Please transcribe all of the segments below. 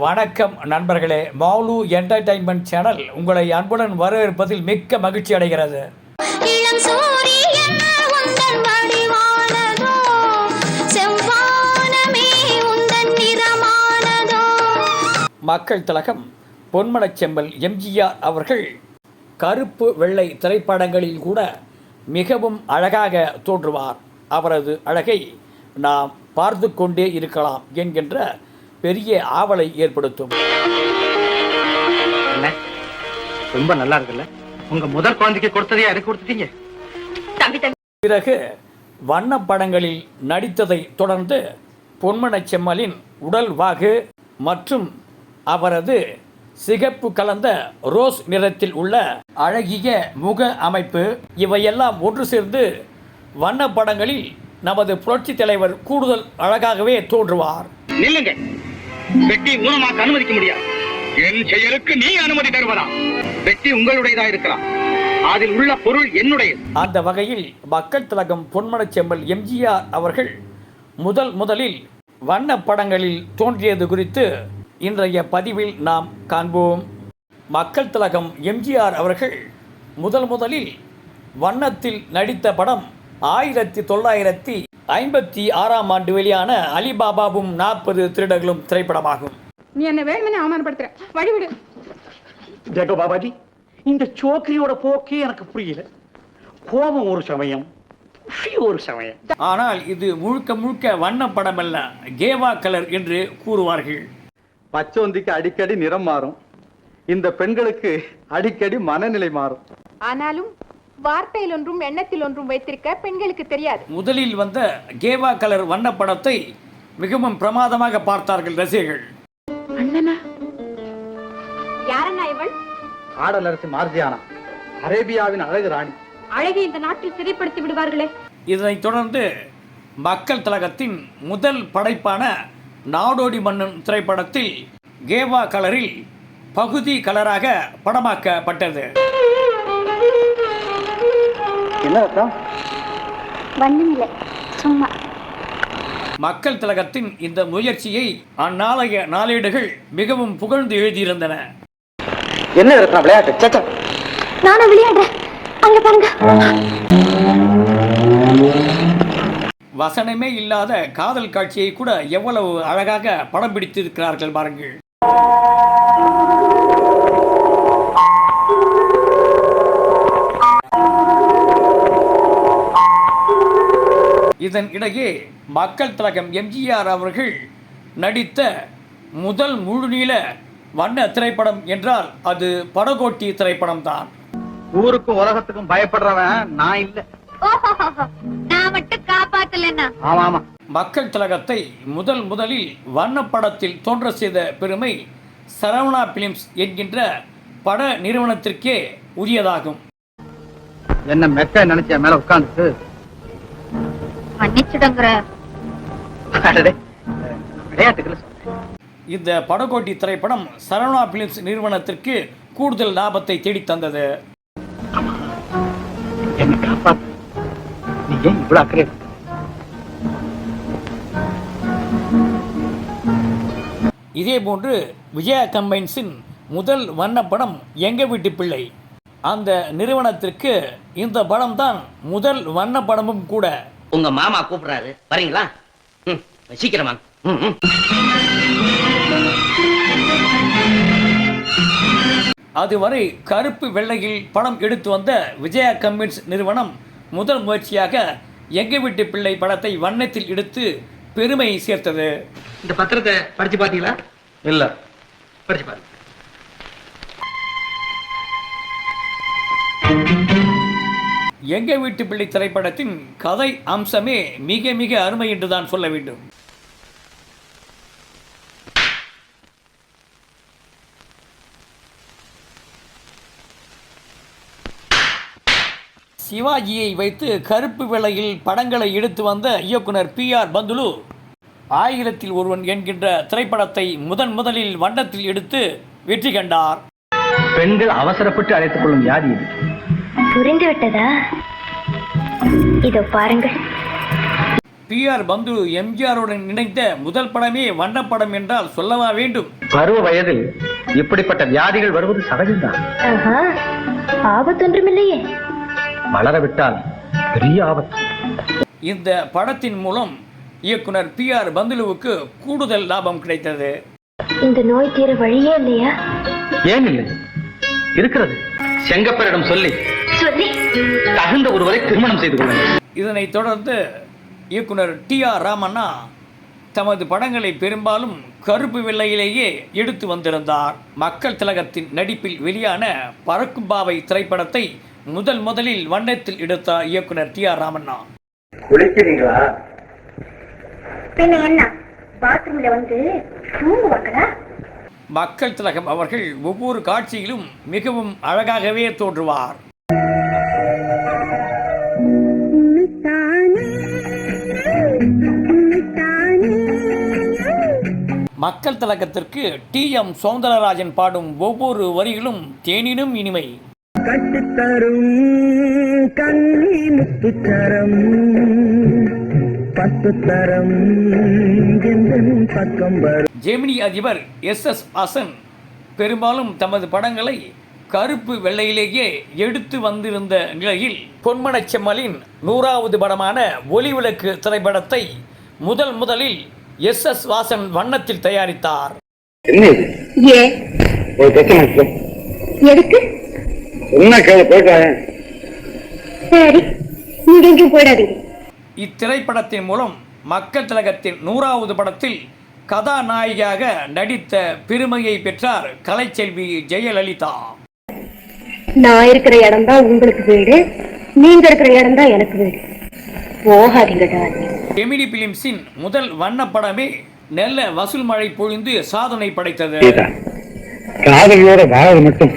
வணக்கம் நண்பர்களே. மௌலு entertainment channel உங்களை அன்புடன் வரவேற்பதில் மிக்க மகிழ்ச்சி அடைகிறது. மக்கள் திலகம் பொன்மனச் செம்மல் எம்ஜிஆர் அவர்கள் கருப்பு வெள்ளை திரைப்படங்களில் கூட மிகவும் அழகாக தோன்றுவார். அவரது அழகை நாம் பார்த்து கொண்டே இருக்கலாம் என்கின்ற பெரிய ஆவலை ஏற்படுத்தும். என்ன ரொம்ப நல்லா இருக்குல்ல? உங்க முதல் குழந்தைக்கு கொடுத்ததே எனக்கு கொடுத்துட்டீங்க. பிறகு வண்ணப் படங்களில் நடித்ததை தொடர்ந்து பொன்மனச் செம்மலின் உடல் வாகு மற்றும் அவரது சிகப்பு கலந்த ரோஸ் நிறத்தில் உள்ள அழகிய முக அமைப்பு இவையெல்லாம் ஒன்று சேர்ந்து வண்ணப் படங்களில் நமது புரட்சித் தலைவர் கூடுதல் அழகாகவே தோன்றுவார். நில்லுங்க. வெட்டி ஊனமாக்க அனுமதிக்க முடியாது. என் செயலுக்கு நீ அனுமதி தருவதா வெட்டி உங்களுடையதா இருக்கலாம். அதில் உள்ள பொருள் என்னுடையது? அந்த வகையில் மக்கள் திலகம் பொன்மனச் செம்மல் எம்ஜிஆர் அவர்கள் முதல் முதலில் வண்ணப் படங்களில் தோன்றியது குறித்து இன்றைய பதிவில் நாம் காண்போம். மக்கள் திலகம் எம்ஜிஆர் அவர்கள் முதல் முதலில் வண்ணத்தில் நடித்த படம் ஆயிரத்தி தொள்ளாயிரத்தி ஐம்பத்தி ஆறாம் ஆண்டு வெளியான அலிபாபாவும் நாற்பது திருடர்களும் திரைப்படமாகும். நீ என்ன வேணும்னு அவமானப்படுத்துற? வழிவிடு ஜெக பாபாஜி இந்த சோக்கரியோட போக்கே எனக்கு புரியல. கோபம் ஒரு சமயம் ஒரு சமயம். ஆனால் இது முழுக்க முழுக்க வண்ணப் படம் அல்ல கேவா கலர் என்று கூறுவார்கள். பச்சோந்திக்கு அடிக்கடி நிறம் மாறும். இந்த பெண்களுக்கு அடிக்கடி மனநிலை மாறும். ஆனாலும் வார்த்தையில் ஒன்றும் எண்ணத்தில் ஒன்றும் வைத்திருக்க பெண்களுக்கு தெரியாது. முதலில் வந்த கேவா கலர் வண்ணப் படத்தை மிகவும் பிரமாதமாக பார்த்தார்கள் ரசிகர்கள். அண்ணனா? யாரண்ணா இவள்? ஆடலரசி மார்ஜியானா. அரேபியாவின் அழகு ராணி. அழகை இந்த நாட்டில் சிறைப்படுத்தி விடுவார்களே. இதனைத் தொடர்ந்து மக்கள் திலகத்தின் முதல் படைப்பான நாடோடி மன்னன் திரைப்படத்தில் கேவா கலரில் பகுதி கலராக படமாக்கப்பட்டது. என்ன அர்த்தம் ஒண்ணுமில்லை சும்மா. மக்கள் திலகத்தின் இந்த முயற்சியை அந்நாளைய நாளேடுகள் மிகவும் புகழ்ந்து எழுதியிருந்தன. என்ன ரத்னா விளையாட்டு? சச்சா நானும் விளையாடுறேன். அங்க பாருங்க. வசனமே இல்லாத காதல் காட்சியை கூட எவ்வளவு அழகாக படம் பிடித்திருக்கிறார்கள் பாருங்கள். இதன் இடையே மக்கள் திலகம் எம்ஜிஆர் அவர்கள் நடித்த முதல் முழுநீள வண்ண திரைப்படம் என்றால் அது படகோட்டி திரைப்படம்தான். ஊருக்கும் உலகத்துக்கும் பயப்படுறவன் நான் இல்ல. நான் மட்டும் காப்பாத்தலன்னா ஆமா ஆமா மக்கள் திலகத்தை முதல் முதலில் வண்ணப்படத்தில் தோன்ற செய்த பெருமை சரவணா பிலிம்ஸ் என்கின்ற பட நிறுவனத்திற்கே உரியதாகும். என்ன மெக்க நினைச்ச மேல உட்கார்ந்துட்டு மன்னிச்சுடுங்கிற. இந்த படகோட்டி திரைப்படம் சரவணா பிலிம்ஸ் நிறுவனத்திற்கு கூடுதல் லாபத்தை தேடித் தந்தது? இதேபோன்று விஜயா கம்பைன்ஸின் முதல் வண்ணப்படம் எங்க வீட்டு பிள்ளை. அந்த நிறுவனத்திற்கு இந்த படம்தான் முதல் வண்ணப்படமும் கூட. உங்க மாமா கூப்பிடுறாரு. வரீங்களா? ம், சீக்கிரம். அதுவரை கருப்பு வெள்ளையில் படம் எடுத்து வந்த விஜயா கம்பெனிஸ் நிறுவனம் முதல் முயற்சியாக எங்க வீட்டு பிள்ளை படத்தை வண்ணத்தில் எடுத்து பெருமை சேர்த்தது. இந்த பத்திரத்தை படிச்சு பாத்தீங்களா இல்ல. படிச்சு பாருங்க. எங்க வீட்டு பிள்ளை திரைப்படத்தின் கதை அம்சமே மிக மிக அருமை என்றுதான் சொல்ல வேண்டும். சிவாஜியை வைத்து கருப்பு வெள்ளையில் படங்களை எடுத்து வந்த இயக்குனர் பி ஆர் பந்துலு ஆயிரத்தில் ஒருவன் என்கின்ற திரைப்படத்தை முதன் முதலில் வண்ணத்தில் எடுத்து வெற்றி கண்டார். பெண்கள் அவசரப்பட்டு அழைத்துக் கொள்ளும் வியாதி இது? புரிந்து விட்டதா இதோ பாருங்கள். ஆர் பந்து எம்ஜிஆருடன் இணைந்த முதல் படமே வண்ணப்படம் என்றால் சொல்லவா வேண்டும்? பருவ வயதில் இப்படிப்பட்ட வியாதிகள் வருவது சகஜம்தான். ஆபத்தொன்றுமில்லையே. வளர விட்டால் பெரிய ஆபத்து. இந்த படத்தின் மூலம் இயக்குனர் பி ஆர் பந்துலுவுக்கு கூடுதல் லாபம் கிடைத்தது. இந்த நோய் தீர வழியே இல்லையா? ஏன் இல்லை? இருக்கிறது. செங்கப்பரிடம் சொல்லி தகுந்த ஒருவரை திருமணம் செய்து கொள்ளுங்கள் இதனைத் தொடர்ந்து இயக்குனர் டி ஆர் ராமண்ணா தமது படங்களை பெரும்பாலும் கருப்பு வெள்ளையிலேயே எடுத்து வந்திருந்தார். மக்கள் திலகத்தின் நடிப்பில் வெளியான பறக்கும் பாவை திரைப்படத்தை முதல் முதலில் வண்ணத்தில் எடுத்தார் இயக்குனர் டி ஆர் ராமண்ணா. குளிக்கிறீங்களா பின்ன என்ன பாத்ரூம்ல வந்து தூங்குவாங்களா? மக்கள் திலகம் அவர்கள் ஒவ்வொரு காட்சியிலும் மிகவும் அழகாகவே தோன்றுவார். மக்கள் திலகத்திற்கு டி எம் சௌந்தரராஜன் பாடும் ஒவ்வொரு வரிகளும் தேனினும் இனிமை. கட்டுத்தரும் கண்ணி முத்துச்சரம் பத்து தரம் பக்கம் வரும்? ஜெமினி அதிபர் எஸ் எஸ் வாசன் பெரும்பாலும் தமது படங்களை கருப்பு வெள்ளையிலேயே எடுத்து வந்திருந்த நிலையில் பொன்மனச் செம்மலின் நூறாவது படமான ஒளி விளக்கு திரைப்படத்தை முதல் முதலில் எஸ் எஸ் வாசன் வண்ணத்தில் தயாரித்தார். இத்திரைப்படத்தின் மூலம் மக்கள் திலகத்தின் நூறாவது படத்தில் கதாநாயகியாக நடித்த பெருமையை பெற்றார் கலைச்செல்வி ஜெயலலிதா. நான் இருக்கிற இடம் தான் உங்களுக்கு வீடு நீங்க இருக்கிற இடம் தான் எனக்கு வீடு. போகாதீங்க எமினி பிலிம்ஸின் முதல் வண்ணப்படமே நல்ல வசூல் மழை பொழிந்து சாதனை படைத்தது. காதலியோட வாழ்வது மட்டும்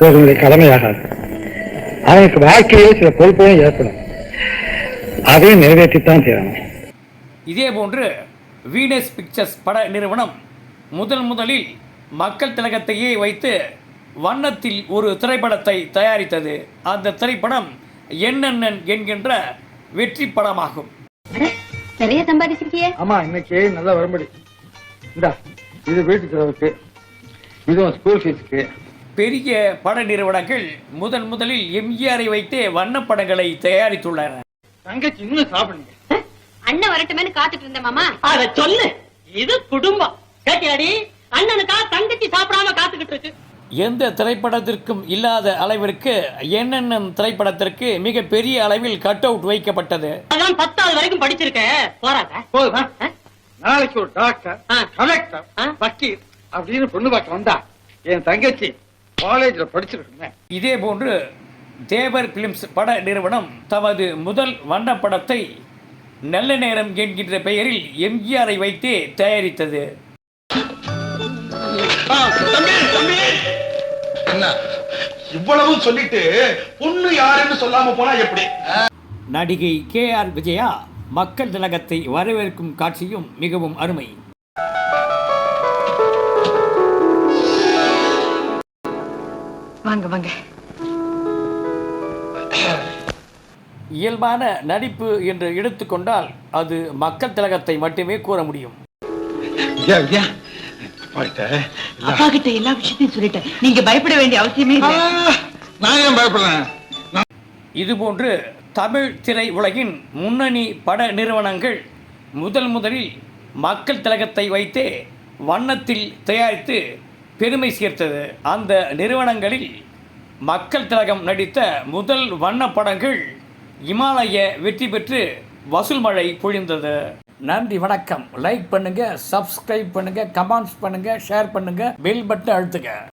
ஒருவனுடைய கடமையாகாது. அவனுக்கு வாழ்க்கையிலே சில பொறுப்புகளும் ஏற்படும். அதையும் நிறைவேற்றித்தான் தீரணும் இதேபோன்று வீனஸ் பிக்சர்ஸ் பட நிறுவனம் முதல் முதலில் மக்கள் திலகத்தையே வைத்து வண்ணத்தில் ஒரு திரைப்படத்தை தயாரித்தது. அந்த திரைப்படம் என்னென்னன் என்கின்ற வெற்றி படமாகும். நிறைய சம்பாதிச்சிருக்கியே ஆமா இன்னைக்கு நல்லா வரும்படி. இந்தா இது வீட்டு செலவுக்கு இதுவும் ஸ்கூல் ஃபீஸுக்கு பெரிய பட நிறுவனங்கள் முதன் முதலில் எம்ஜிஆரை வைத்தே வண்ணப்படங்களை தயாரித்துள்ளன. தங்கச்சி இன்னும் சாப்பிடுங்க அண்ணன் வரட்டுமேனு காத்துட்டு இருந்த மாமா. அத சொல்லு. இது குடும்பம். கேட்டியாடி? அண்ணனுக்கா தங்கச்சி சாப்பிடாம காத்துக்கிட்டு இருக்கு. எந்த திரைப்படத்திற்கும் இல்லாத அளவிற்கு என்னென்ன திரைப்படத்திற்கு மிக பெரிய அளவில் கட் அவுட் வைக்கப்பட்டது? அதான் பத்தாவது வரைக்கும் படிச்சிருக்க போறாங்க. போதுமா? நாளைக்கு ஒரு டாக்டர் ஆ. கலெக்டர் ஆ. வக்கீல் அப்படின்னு பொண்ணு பார்க்க வந்தா என் தங்கச்சி காலேஜ்ல படிச்சிருக்குமே இதேபோன்று தேவர் பிலிம்ஸ் பட நிறுவனம் தமது முதல் வண்ணப்படத்தை நல்ல நேரம் என்கின்ற பெயரில் எம்ஜிஆரை வைத்தே தயாரித்தது. என்ன? இவ்வளவு சொல்லிட்டு பொண்ணு யாருன்னு சொல்லாம போனா எப்படி? நடிகை கே ஆர் விஜயா மக்கள் திலகத்தை வரவேற்கும் காட்சியும் மிகவும் அருமை. வாங்க வாங்க. இயல்பான நடிப்பு என்று எடுத்துக்கொண்டால் அது மக்கள் திலகத்தை மட்டுமே கூற முடியும். அப்பா கிட்ட எல்லா விஷயத்தையும் சொல்லிட்டேன். நீங்க பயப்பட வேண்டிய அவசியமே இல்லை. நான் ஏன் பயப்படுறேன்? இதுபோன்று தமிழ் திரை உலகின் முன்னணி பட நிறுவனங்கள் முதல் முதலில் மக்கள் திலகத்தை வைத்தே வண்ணத்தில் தயாரித்து பெருமை சேர்த்தது. அந்த நிறுவனங்களில் மக்கள் திலகம் நடித்த முதல் வண்ணப் படங்கள் இமாலய வெற்றி பெற்று வசூல் மழை பொழிந்தது. நன்றி வணக்கம். லைக் பண்ணுங்க சப்ஸ்கிரைப் பண்ணுங்க கமெண்ட்ஸ் பண்ணுங்க ஷேர் பண்ணுங்க பெல் பட்டன் அழுத்துங்க.